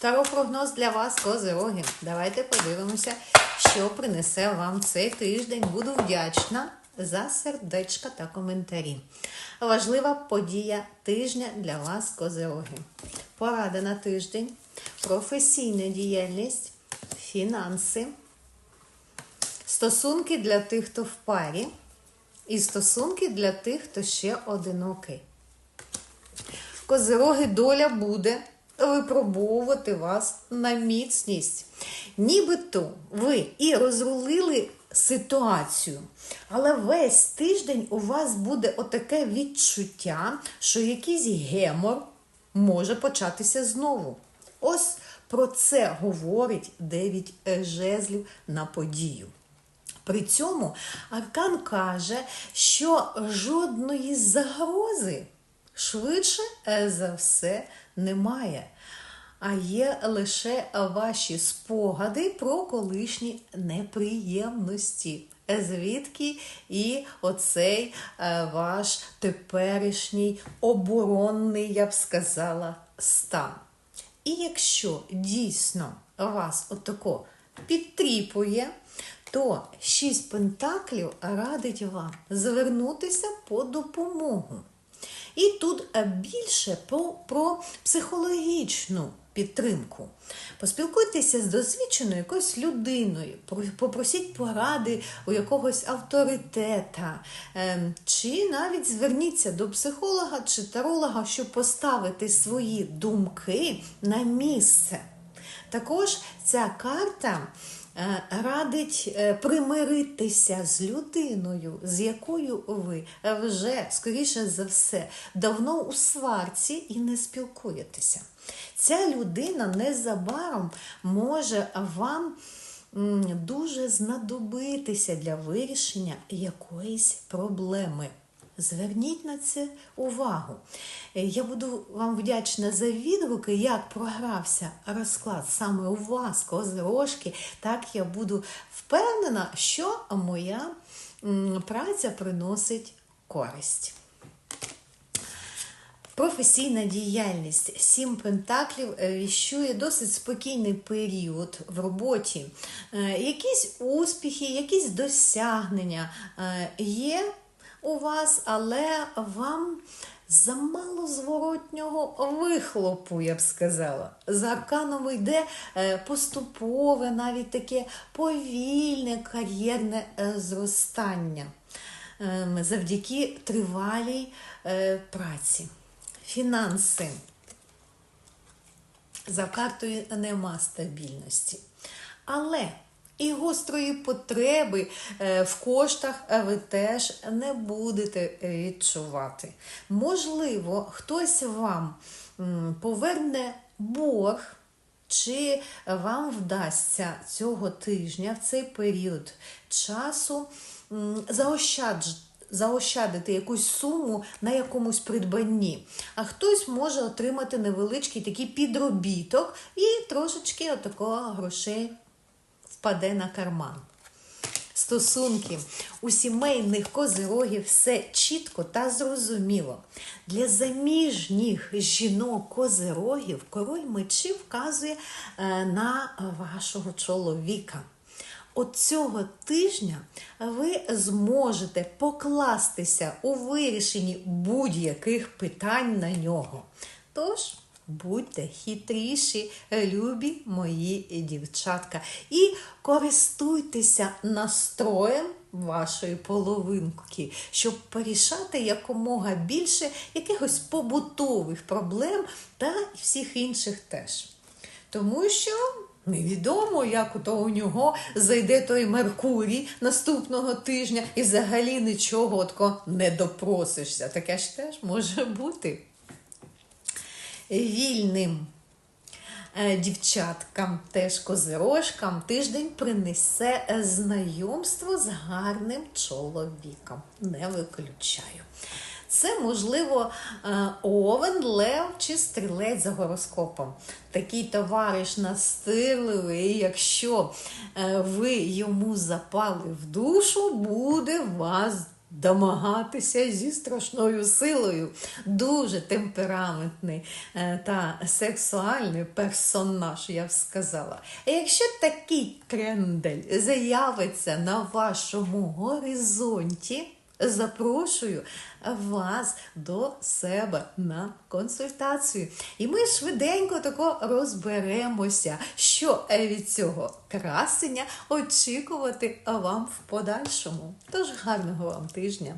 Таро-прогноз для вас, козироги. Давайте подивимося, що принесе вам цей тиждень. Буду вдячна за сердечка та коментарі. Важлива подія тижня для вас, козироги. Порада на тиждень, професійна діяльність, фінанси, стосунки для тих, хто в парі, і стосунки для тих, хто ще одинокий. Козироги доля буде випробовувати вас на міцність. Нібито ви і розрулили ситуацію, але весь тиждень у вас буде отаке відчуття, що якийсь гемор може початися знову. Ось про це говорить дев'ять жезлів на подію. При цьому Аркан каже, що жодної загрози швидше е, за все немає. А є лише ваші спогади про колишні неприємності. Звідки і оцей е, ваш теперішній оборонний, я б сказала, стан. І якщо дійсно вас отако підтріпує, то шість пентаклів радить вам звернутися по допомогу. І тут більше про, про психологічну підтримку. Поспілкуйтеся з досвідченою якоюсь людиною, попросіть поради у якогось авторитета, ем, чи навіть зверніться до психолога чи таролога, щоб поставити свої думки на місце. Також ця карта. Е, радить е, примиритися з людиною, з якою ви вже, скоріше за все, давно у сварці і не спілкуєтеся. Ця людина незабаром може вам дуже знадобитися для вирішення якоїсь проблеми. Зверніть на це увагу. Е, я буду вам вдячна за відгуки, як програвся розклад саме у вас, козирожки. Так я буду впевнена, що моя праця приносить користь. Професійна діяльність сім пентаклів е, віщує досить спокійний період в роботі. Е, якісь успіхи, якісь досягнення є у вас, але вам замало зворотнього вихлопу, я б сказала. За арканом йде е, поступове, навіть таке повільне кар'єрне е, зростання ем, завдяки тривалій е, праці. Фінанси. За картою нема стабільності. Але і гострої потреби е, в коштах ви теж не будете відчувати. Можливо, хтось вам поверне борг. Чи вам вдасться цього тижня в цей період часу заощадити якусь суму на якомусь придбанні? А хтось може отримати невеличкий такий підробіток і трошечки отакого грошей впаде на карман. Стосунки у сімейних козирогів все чітко та зрозуміло. Для заміжніх жінок-козирогів король мечів вказує е, на вашого чоловіка. От цього тижня ви зможете покластися у вирішенні будь-яких питань на нього. Тож, Будьте хитріші, любі мої дівчатка. І користуйтеся настроєм вашої половинки, щоб порішати якомога більше якихось побутових проблем та всіх інших теж. Тому що. Невідомо, як то у нього зайде той Меркурій наступного тижня і взагалі нічого не допросишся. Таке ж теж може бути вільним е, дівчаткам, теж козирожкам, тиждень принесе знайомство з гарним чоловіком. Не виключаю. Це, можливо, е, овен, лев чи стрілець за гороскопом. Такий товариш настирливий, якщо е, ви йому запали в душу, буде вас домагатися зі страшною силою. Дуже темпераментний е, та сексуальний персонаж, я б сказала. Якщо такий крендель з'явиться на вашому горизонті, запрошую вас до себе на консультацію. І ми швиденько тако розберемося, що від цього красення очікувати вам в подальшому. Тож гарного вам тижня!